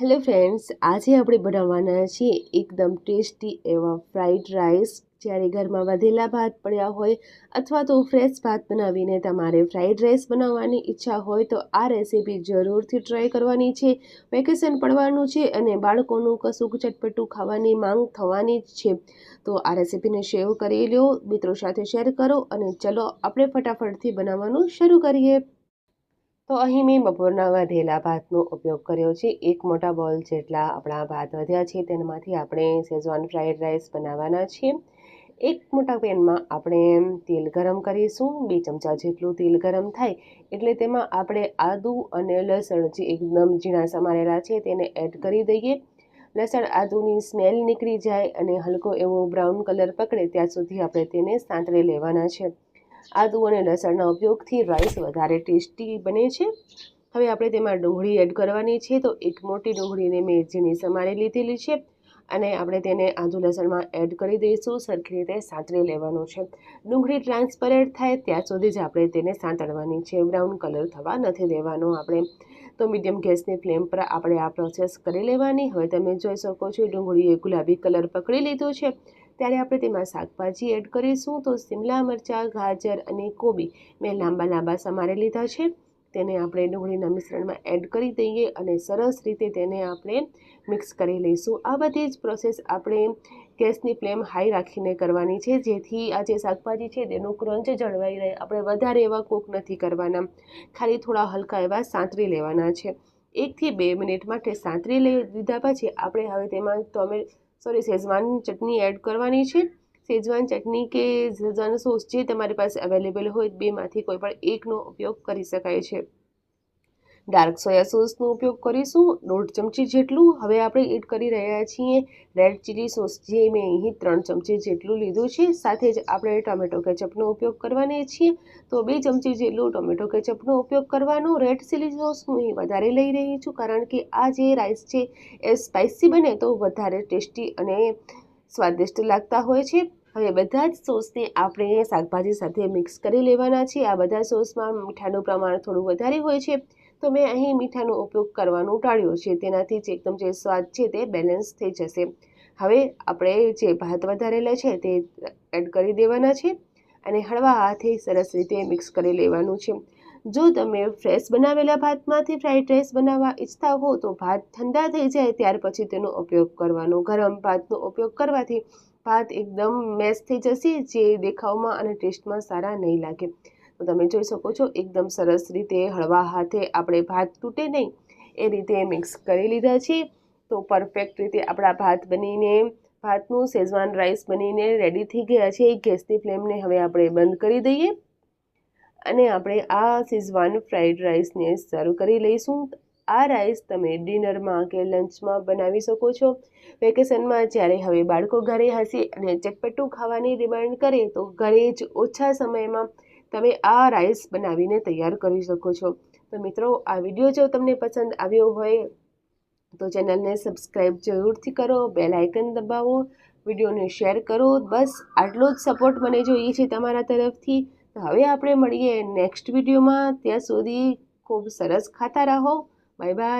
Hello friends, આજે આપણે બનાવવાના છીએ એકદમ ટેસ્ટી એવા ફ્રાઈડ રાઈસ. જ્યારે ઘરમાં વધેલા ભાત પડ્યા હોય અથવા તો ફ્રેશ ભાત બનાવીને તમારે ફ્રાઈડ રાઈસ બનાવવાની ઈચ્છા હોય તો આ રેસીપી જરૂરથી ટ્રાય કરવાની છે. વેકેશન પડવાનું છે અને બાળકોનું કશુંક ચટપટું ખાવાની માંગ થવાની જ છે. તો આ રેસીપીને સેવ કરી લો મિત્રો સાથે શેર કરો અને ચલો આપણે ફટાફટથી બનાવવાનું શરૂ કરીએ. તો અહીં મેં બપોરના વધેલા ભાતનો ઉપયોગ કર્યો છે. એક મોટા બોલ જેટલા આપણા ભાત વધ્યા છે તેનામાંથી આપણે શેઝવાન ફ્રાઈડ રાઈસ બનાવવાના છીએ એક મોટા પેનમાં આપણે તેલ ગરમ કરીશું. બે ચમચા જેટલું તેલ ગરમ થાય એટલે તેમાં આપણે આદું અને લસણ જે એકદમ ઝીણા સમારેલા છે તેને એડ કરી દઈએ. લસણ આદુની સ્મેલ નીકળી જાય અને હલકો એવો બ્રાઉન કલર પકડે ત્યાં સુધી આપણે તેને સાંતળી લેવાના છે. આદુ અને લસણના ઉપયોગથી રાઈસ વધારે ટેસ્ટી બને છે. હવે આપણે તેમાં ડુંગળી એડ કરવાની છે, તો એક મોટી ડુંગળીને મેં ઝીણી સમારી લીધેલી છે અને આપણે તેને આદુ લસણમાં એડ કરી દઈશું, સરખી રીતે સાંતળી લેવાનું છે. ડુંગળી ટ્રાન્સપરન્ટ થાય ત્યાં સુધી જ આપણે તેને સાંતળવાની છે બ્રાઉન કલર થવા નથી દેવાનો આપણે. તો મીડિયમ ગેસની ફ્લેમ પર આપણે આ પ્રોસેસ કરી લેવાની. હવે તમે જોઈ શકો છો, ડુંગળીએ ગુલાબી કલર પકડી લીધો છે. ત્યારે આપણે તેમાં શાકભાજી એડ કરીશું તો શિમલા મરચાં, ગાજર અને કોબી મેં લાંબા લાંબા સમારી લીધા છે. તેને આપણે ડુંગળીના મિશ્રણમાં એડ કરી દઈએ અને સરસ રીતે તેને આપણે મિક્સ કરી લઈશું. આ બધી જ પ્રોસેસ આપણે ગેસની ફ્લેમ હાઈ રાખીને કરવાની છે, જેથી આ જે શાકભાજી છે તેનું ક્રંચ જળવાઈ રહે. આપણે વધારે એવા કૂક નથી કરવાના. ખાલી થોડા હલકા એવા સાંતરી લેવાના છે. એકથી બે મિનિટ માટે સાંતરી લઈ દીધા પછી આપણે હવે તેમાં ટોમેટો સોરી શેઝવાન ચટણી એડ કરવાની છે. શેઝવાન ચટણી કે શેઝવાન સોસ જે તમારી પાસે અવેલેબલ હોય બેમાંથી કોઈ પણ એકનો ઉપયોગ કરી શકાય છે. ડાર્ક સોયા સોસનો ઉપયોગ કરીશું. દોઢ ચમચી જેટલું હવે આપણે એડ કરી રહ્યા છીએ રેડ ચીલી સોસ જે મેં અહીં ત્રણ ચમચી જેટલું લીધું છે. સાથે જ આપણે ટોમેટો કેચઅપનો ઉપયોગ કરવાની છીએ. તો બે ચમચી જેટલું ટોમેટો કેચઅપનો ઉપયોગ કરવાનો. રેડ ચીલી સોસ હું અહીં વધારે લઈ રહી છું કારણ કે આ જે રાઈસ છે એ સ્પાઇસી બને તો વધારે ટેસ્ટી અને સ્વાદિષ્ટ લાગતા હોય છે. હવે બધા જ સોસને આપણે શાકભાજી સાથે મિક્સ કરી લેવાના છે આ બધા સોસમાં મીઠાનું પ્રમાણ થોડું વધારે હોય છે. તો મેં અહીં મીઠાનો ઉપયોગ કરવાનું ટાળ્યો છે. તેનાથી જે એકદમ જે સ્વાદ છે તે બેલેન્સ થઈ જશે. હવે આપણે જે ભાત વધારેલા છે તે એડ કરી દેવાના છે અને હળવા હાથે સરસ રીતે મિક્સ કરી લેવાનું છે. જો તમે ફ્રેશ બનાવેલા ભાતમાંથી ફ્રાઈડ રાઈસ બનાવવા ઈચ્છતા હો તો ભાત ઠંડા થઈ જાય ત્યાર પછી તેનો ઉપયોગ કરવાનો. ગરમ ભાતનો ઉપયોગ કરવાથી ભાત એકદમ મેશ થઈ જશે, જે દેખાવમાં અને ટેસ્ટમાં સારા નહીં લાગે. તમે જોઈ શકો છો, એકદમ સરસ રીતે હળવા હાથે આપણે ભાત તૂટે નહીં, એ રીતે મિક્સ કરી લીધા છે. તો પરફેક્ટ રીતે આપણા ભાત બનીને, ભાતનું શેઝવાન રાઈસ બનીને રેડી થઈ ગયા છે. ગેસની ફ્લેમને હવે આપણે બંધ કરી દઈએ અને આપણે આ શેઝવાન ફ્રાઈડ રાઈસને સર્વ કરી લઈશું. આ રાઈસ તમે ડિનરમાં કે લંચમાં બનાવી શકો છો. વેકેશનમાં જ્યારે હવે બાળકો ઘરે હશે અને ચટપટું ખાવાની ડિમાન્ડ કરે તો ઘરે જ ઓછા સમયમાં તમે આ રાઈસ બનાવીને તૈયાર કરી શકો છો. તો મિત્રો, આ વીડિયો જો તમને પસંદ આવ્યો હોય, તો ચેનલને સબસ્ક્રાઈબ જરૂરથી કરો, બેલ આઇકન દબાવો, વિડીયોને શેર કરો. બસ, આટલો જ સપોર્ટ મને જોઈએ છે તમારા તરફથી. હવે આપણે મળીએ નેક્સ્ટ વિડીયોમાં. ત્યાં સુધી ખૂબ સરસ ખાતા રહો. Bye bye.